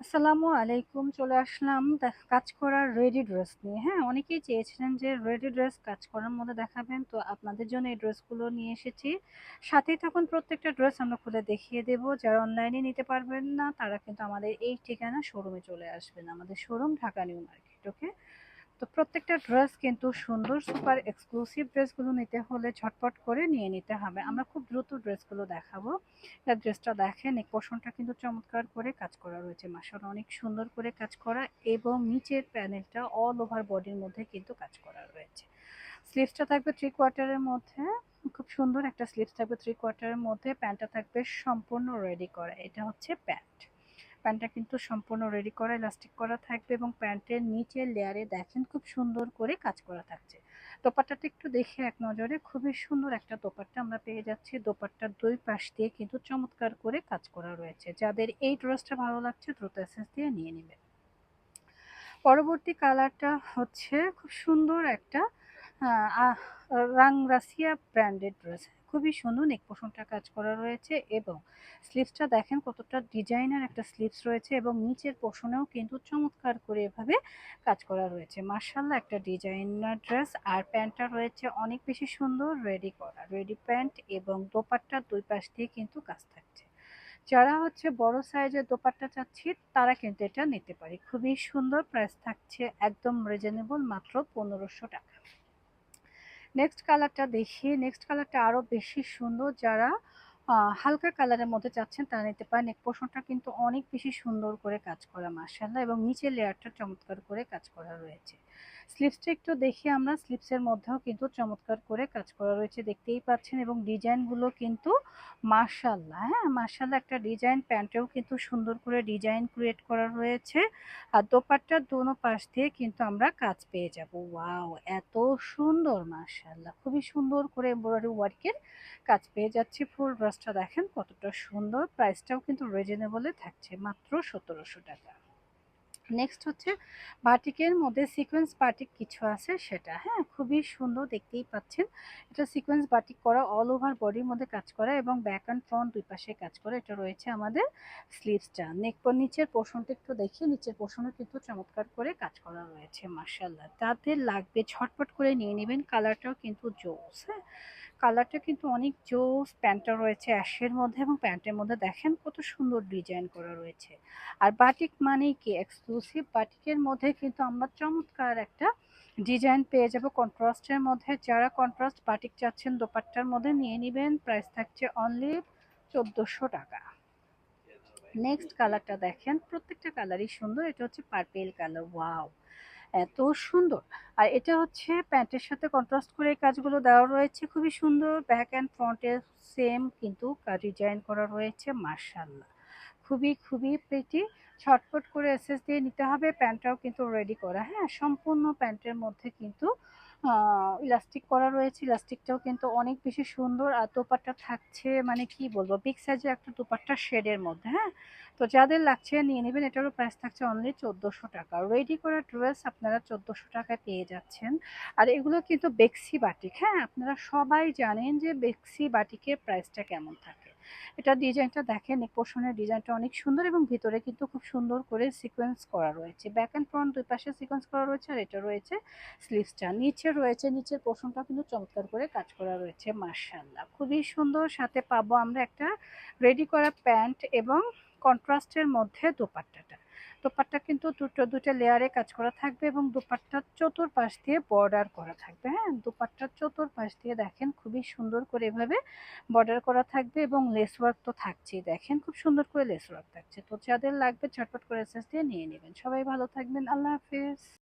আসসালামু আলাইকুম, চলে আসলাম কাজ করার রেডি ড্রেস নিয়ে। হ্যাঁ অনেকেই চেয়েছিলেন যে রেডি ড্রেস কাজ করার মধ্যে দেখাবেন। তো আপনাদের জন্য এই ড্রেসগুলো নিয়ে এসেছি। সাথেই তখন প্রত্যেকটা ড্রেস আমরা খুলে দেখিয়ে দেব। যারা অনলাইনে নিতে পারবেন না, তারা কিন্তু আমাদের এই ঠিকানা শোরুমে চলে আসবেন। আমাদের showroom Dhaka new market okay তো প্রত্যেকটা ড্রেস কিন্তু সুন্দর সুপার এক্সক্লুসিভ ড্রেসগুলো নিতে হলে ঝটপট করে নিয়ে নিতে হবে। আমরা খুব দ্রুত ড্রেসগুলো দেখাবো। এই ড্রেসটা দেখেন, এই পোষণটা কিন্তু চমৎকার করে কাজ করা রয়েছে মাসাল অনেক সুন্দর করে কাজ করা এবং নিচের প্যানেলটা অল ওভার বডির মধ্যে কিন্তু কাজ করা রয়েছে। স্লিভসটা থাকবে থ্রি কোয়ার্টারের মধ্যে, খুব সুন্দর একটা স্লিভস থাকবে থ্রি কোয়ার্টারের মধ্যে প্যান্টটা থাকবে সম্পূর্ণ রেডি করা, এটা হচ্ছে প্যান্ট প্যান্টটা কিন্তু সম্পূর্ণ রেডি করা ইলাস্টিক করা থাকবে এবং প্যান্টের নিচের লেয়ারে দেখেন খুব সুন্দর করে কাজ করা থাকছে। দোপাট্টাটা একটু দেখে এক নজরে, খুবই সুন্দর একটা দোপাট্টা আমরা পেয়ে যাচ্ছি। দোপাট্টার দুই পাশ দিয়ে কিন্তু চমৎকার করে কাজ করা রয়েছে। যাদের এই ড্রেসটা ভালো লাগছে দ্রুত এসেস দিয়ে নিয়ে নেবেন পরবর্তী কালারটা হচ্ছে খুব সুন্দর একটা রাংরাসিয়া ব্র্যান্ডেড ড্রেস খুবই সুন্দর নেক পোষণটা কাজ করা রয়েছে এবং স্লিভসটা দেখেন কতটা ডিজাইনার একটা স্লিভস রয়েছে এবং নিচের পোষণেও কিন্তু চমৎকার করে এভাবে কাজ করা রয়েছে। মার্শাল্লাহ একটা ডিজাইনার ড্রেস আর প্যান্টটা রয়েছে অনেক বেশি সুন্দর রেডি করা রেডি প্যান্ট এবং দোপাট্টার দুই পাশ দিয়ে কিন্তু কাজ থাকছে। যারা হচ্ছে বড় সাইজের দোপাট্টা চাচ্ছি, তারা কিন্তু এটা নিতে পারে। খুবই সুন্দর প্রাইস থাকছে, একদম রিজনেবল মাত্র পনেরোশো টাকা। নেক্সট কালারটা দেখি। নেক্সট কালারটা আরও বেশি সুন্দর। যারা হালকা কালারের মধ্যে চাচ্ছেন তারা নিতে পারেন। এক পোষণটা কিন্তু অনেক বেশি সুন্দর করে কাজ করা মার্শাল্লাহ এবং নিচের লেয়ারটা চমৎকার করে কাজ করা রয়েছে। স্লিপসটা একটু দেখি আমরা স্লিপসের মধ্যেও কিন্তু চমৎকার করে কাজ করা রয়েছে, দেখতেই পাচ্ছেন এবং ডিজাইনগুলো কিন্তু মার্শাল্লাহ হ্যাঁ? মার্শাল্লাহ একটা ডিজাইন প্যান্টেও কিন্তু সুন্দর করে ডিজাইন ক্রিয়েট করা রয়েছে আর দোপাট্টার দোনো পাশ দিয়ে কিন্তু আমরা কাজ পেয়ে যাব। ওয়াও, এত সুন্দর মার্শাল্লাহ খুবই সুন্দর করে এমব্রয়ডারি ওয়ার্কের কাজ পেয়ে যাচ্ছি। ফুল ড্রেসটা দেখেন কতটা সুন্দর, প্রাইসটাও কিন্তু রিজনেবলে থাকছে মাত্র সতেরোশো টাকা। নেক্সট হচ্ছে বাটিকের মধ্যে সিকোয়েন্স বাটিক কিছু আছে সেটা। হ্যাঁ খুবই সুন্দর দেখতেই পাচ্ছেন। এটা সিকোয়েন্স বাটিক করা অল ওভার বডির মধ্যে কাজ করা এবং ব্যাক অ্যান্ড ফ্রন্ট দুই পাশে কাজ করা। এটা রয়েছে আমাদের স্লিভসটা নেক নিচের পোষণটা একটু দেখি। নিচের পোষণও কিন্তু চমৎকার করে কাজ করা রয়েছে মার্শাল্লাহ তাদের লাগবে ঝটপট করে নিয়ে নেবেন। কালারটাও কিন্তু জোস হ্যাঁ। কালারটা কিন্তু অনেক জোস প্যান্টটা রয়েছে, অ্যাশের মধ্যে এবং প্যান্টের মধ্যে দেখেন কত সুন্দর ডিজাইন করা রয়েছে। আর বাটিক মানেই কি? এক্সক্লুসিভ বাটিকের মধ্যে কিন্তু আমরা চমৎকার একটা ডিজাইন পেয়ে যাব। কন্ট্রাস্টের মধ্যে যারা কন্ট্রাস্ট বাটিক চাচ্ছেন, দোপাট্টার মধ্যে নিয়ে নেবেন। প্রাইস থাকছে অনলি চোদ্দোশো টাকা। নেক্সট কালারটা দেখেন, প্রত্যেকটা কালারই সুন্দর। এটা হচ্ছে পার্পেল কালার ওয়াও এত সুন্দর। আর এটা হচ্ছে প্যান্টের সাথে কন্ট্রাস্ট করে কাজগুলো দেওয়া রয়েছে। খুবই সুন্দর ব্যাক অ্যান্ড ফ্রন্টে সেম কিন্তু ডিজাইন করা রয়েছে মার্শাল্লাহ খুবই খুবই প্রীতি ছটফট করে এসএস দিয়ে নিতে হবে, প্যান্টটাও কিন্তু রেডি করা। হ্যাঁ সম্পূর্ণ প্যান্টের মধ্যে কিন্তু ইলাস্টিক করা রয়েছে। ইলাস্টিকটাও কিন্তু অনেক বেশি সুন্দর। আর দোপাট্টা থাকছে মানে কি বলব বিগ সাইজের একটা দোপাট্টা শেডের মধ্যে হ্যাঁ? তো যাদের লাগছে নিয়ে নেবেন, এটারও প্রাইস থাকছে অনলি চোদ্দোশো টাকা। রেডি করা ড্রেস আপনারা চোদ্দোশো টাকায় পেয়ে যাচ্ছেন। আর এগুলো কিন্তু বেক্সি বাটিক হ্যাঁ? আপনারা সবাই জানেন যে বেক্সি বাটিকের প্রাইসটা কেমন থাকে। এটা ডিজাইনটা দেখেন, এই পোষণের ডিজাইনটা অনেক সুন্দর এবং ভিতরে কিন্তু খুব সুন্দর করে সিকোয়েন্স করা রয়েছে। ব্যাক অ্যান্ড ফ্রন্ট দুই পাশে সিকোয়েন্স করা রয়েছে আর এটা রয়েছে স্লিভসটা নিচে রয়েছে, নিচের পোষণটা কিন্তু চমৎকার করে কাজ করা রয়েছে মার্শাল্লাহ খুবই সুন্দর, সাথে পাবো আমরা একটা রেডি করা প্যান্ট এবং কন্ট্রাস্টের মধ্যে দোপাট্টাটা। দোপাট্টা কিন্তু দুটো দুটো লেয়ারে কাজ করা থাকবে এবং দোপাট্টার চতুর্পাশ দিয়ে বর্ডার করা থাকবে হ্যাঁ? দোপাট্টার চতুর্পাশ দিয়ে দেখেন খুবই সুন্দর করে এভাবে বর্ডার করা থাকবে এবং লেস ওয়ার্ক তো থাকছেই। দেখেন খুব সুন্দর করে লেস ওয়ার্ক থাকছে। তো যাদের লাগবে ঝটপট করে এসএস দিয়ে নিয়ে নেবেন। সবাই ভালো থাকবেন। আল্লাহ হাফিজ।